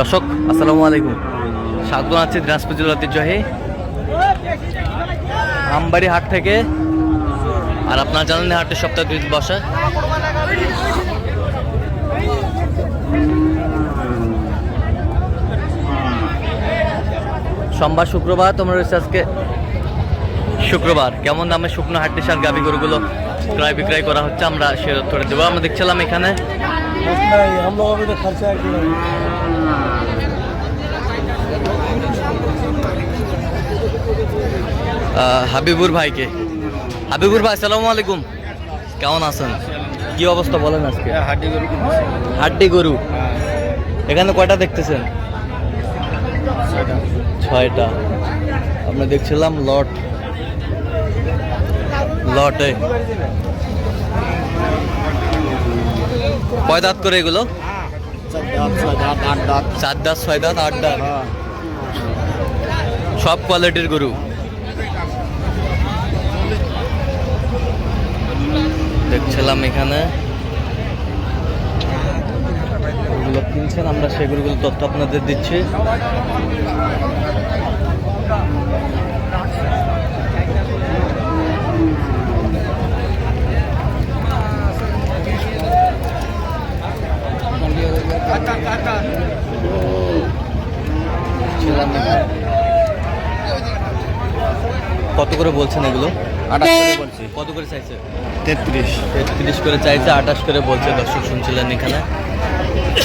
দর্শক, আসসালামু আলাইকুম। স্বাগত আছে দিনাজপুর জেলার ঐতিহ্যবাহী আমবাড়ি হাট থেকে। আর আপনারা জানেন হাটের সপ্তাহে দুই বসে। সোমবার শুক্রবার, তোমরা রয়েছে আজকে শুক্রবার। কেমন দামে শুকনো হাটটি সার গাভি গরুগুলো ক্রয় বিক্রয় করা হচ্ছে, আমরা সে তথ্যটা দেবো। আমরা দেখছিলাম এখানে হাবিবুর ভাইকে। হাবিবুর ভাই সালামু আলাইকুম। কেমন আছেন? কি অবস্থা বলেন আজকে? হাড্ডি গরু এখানে কয়টা দেখতেছেন? ছয়টা। আমরা দেখছিলাম লট। লটে। কয় দাঁত করে এগুলো? আট দাঁত। চার দাঁত ছয় দাঁত আট দাঁত। সব কোয়ালিটির গরু। দেখছিলাম এখানে। কিনছেন আমরা সেগুলোগুলো তথ্য আপনাদের দিচ্ছি। কত করে বলছেন এগুলো? আঠাশ করে বলছি। কত করে চাইছে? তেত্রিশ। তেত্রিশ করে চাইছে আঠাশ করে বলছে দর্শক শুনছিলেন এখানে।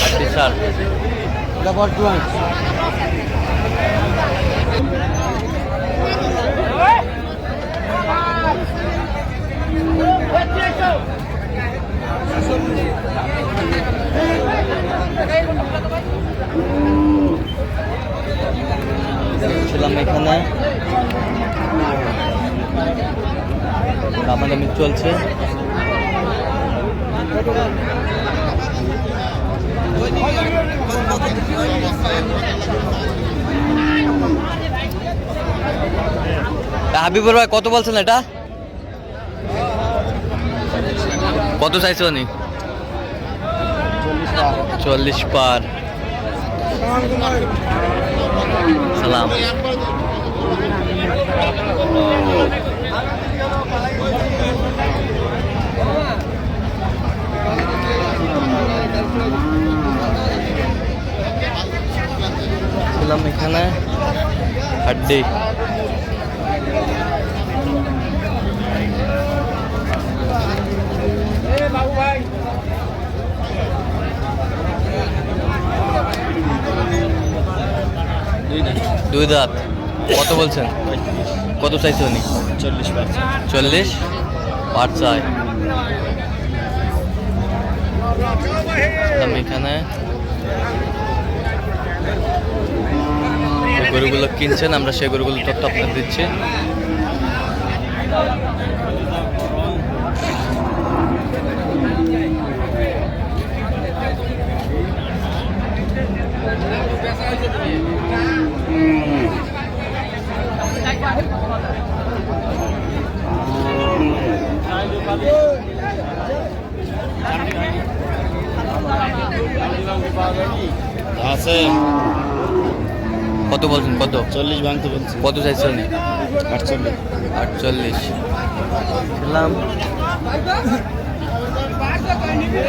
আটত্রিশ আর টুয়েন্ট ছিলাম এখানে দামাদামি চলছে। হাবিবুর ভাই কত বলছেন এটা? কত চাইছে উনি? চল্লিশ পার। সালাম ছিলাম এখানে হাড্ডি। দুই দাঁত। কত বলছেন? কত চাইছে উনি? চল্লিশ চল্লিশ পাঁচ চাই। আমি এখানে গরুগুলো কিনছেন আমরা সেই গরুগুলো তথ্য আপনাদের দিচ্ছি। আছে। কত বলছেন? কত? চল্লিশ ভাঙতে বলছি। কত চাইছে উনি আটচল্লিশ। আটচল্লিশ। খেলাম।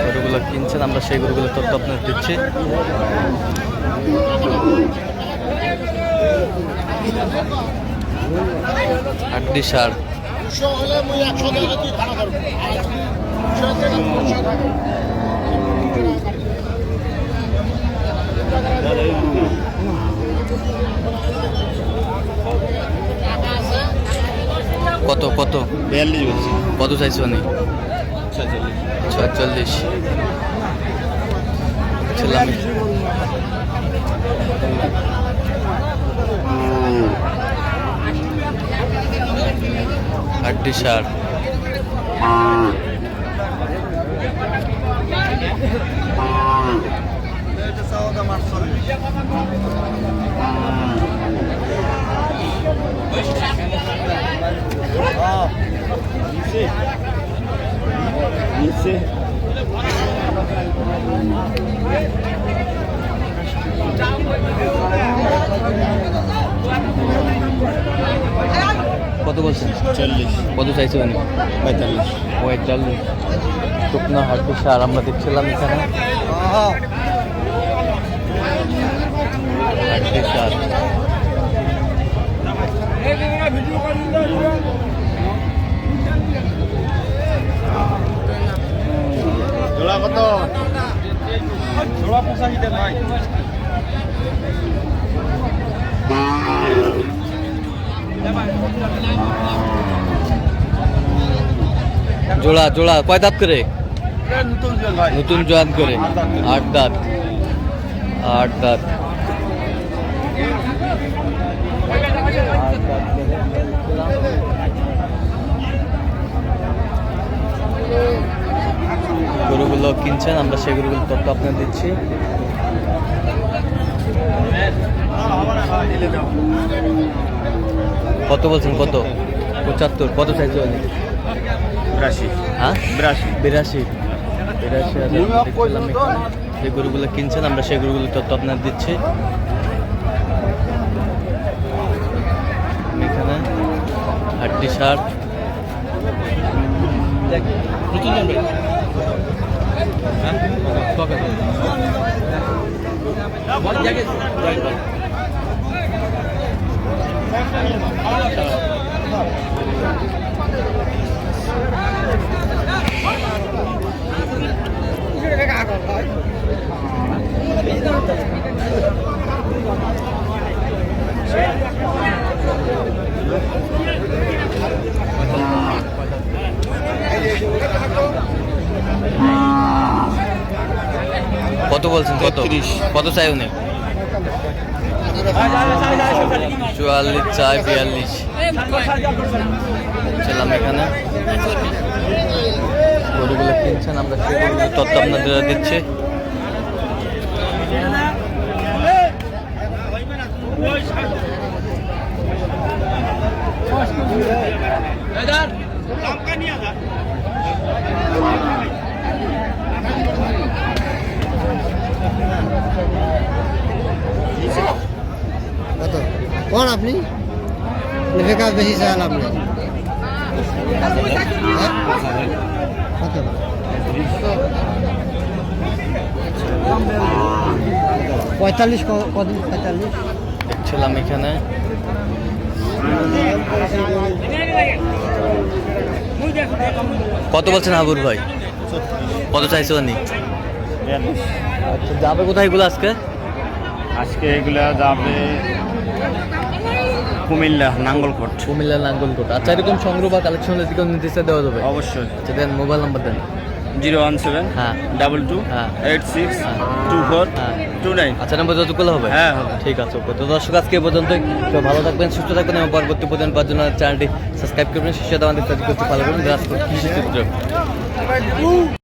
গরুগুলো কিনছেন আমরা সেই গরুগুলো তথ্য আপনার দিচ্ছি। হাড্ডি সার। কত কত বিয়াল্লিশ বলছি। কত চাইছে উনি ছয়চল্লিশ। ছয়চল্লিশ ছিলাম সার। নিচে কত বলছেন? চল্লিশ। কত চাইছে উনি? পঁয়তাল্লিশ। পঁয়তাল্লিশ। শুকনো হাড্ডি সার আমরা দেখছিলাম এখানে। জোড়া কত জোড়া পঁচাশি দেন ভাই জোড়া জোড়া, কয় দাঁত করে? নতুন জোয়ান করে। আট দাঁত। আট দাঁত। গরুগুলো কিনছেন, আমরা গরুগুলো তথ্য আপনার দিচ্ছি। কত বলছেন? কত? পঁচাত্তর। কত? বিরাশি হ্যাঁ? বিরাশি। বিরাশি। হাজার যে গরুগুলো কিনছেন আমরা সেই গরুগুলো তথ্য আপনার দিচ্ছি। এখানে হাড্ডি শার্ট। কত বলছেন? কত। কত চাই উনি? চুয়াল্লিশ চাই বিয়াল্লিশ। ছিলাম এখানে। গরুগুলো কিনছেন আমরা সেই গরুগুলো তত্ত্ব আপনাদের দিচ্ছি। কত? কোন আপনি? লেখা বেশি চাল আপনি? কত পঁয়তাল্লিশ ক- কদিন? পঁয়তাল্লিশ? দেখছিলাম এখানে। কত বলছেন হাবুর ভাই? কত চাইছে উনি? আচ্ছা যাবে কোথায় এগুলো আজকে? আজকে এগুলা যাবে কুমিল্লা নাঙ্গলকোট। কুমিল্লা নাঙ্গলকোট। আচ্ছা এরকম সংগ্রহ বা কালেকশন দিকে নির্দেশে দেওয়া যাবে? অবশ্যই। আচ্ছা দেন মোবাইল নাম্বার দেন। জিরো ওয়ান সেভেন হ্যাঁ। ডাবল টু হ্যাঁ। এইট সিক্স হ্যাঁ। টু ফোর হ্যাঁ। Two nine. আচ্ছা নাম্বার যতগুলো হবে? হ্যাঁ হবে। ঠিক আছে ওকে। তো দর্শক আজকে এ পর্যন্তই। তো ভালো থাকবেন সুস্থ থাকবেন এবং পরবর্তী পর্যন্ত পাওয়ার জন্য চ্যানেলটি সাবস্ক্রাইব করবেন। শিষ্য আমাদের করতে রাজপুর কৃষি চিত্র